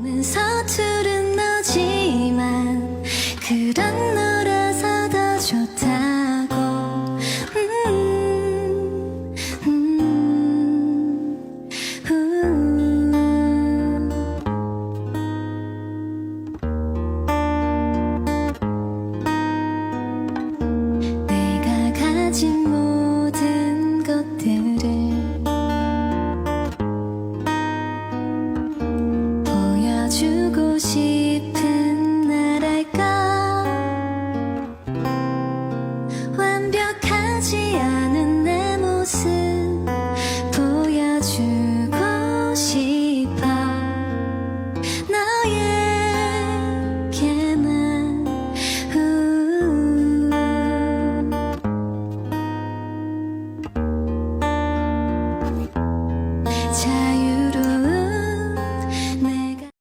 는 서투른 너지만 그런 너라서 더 좋다고 음, 음, 우. 내가 가진 모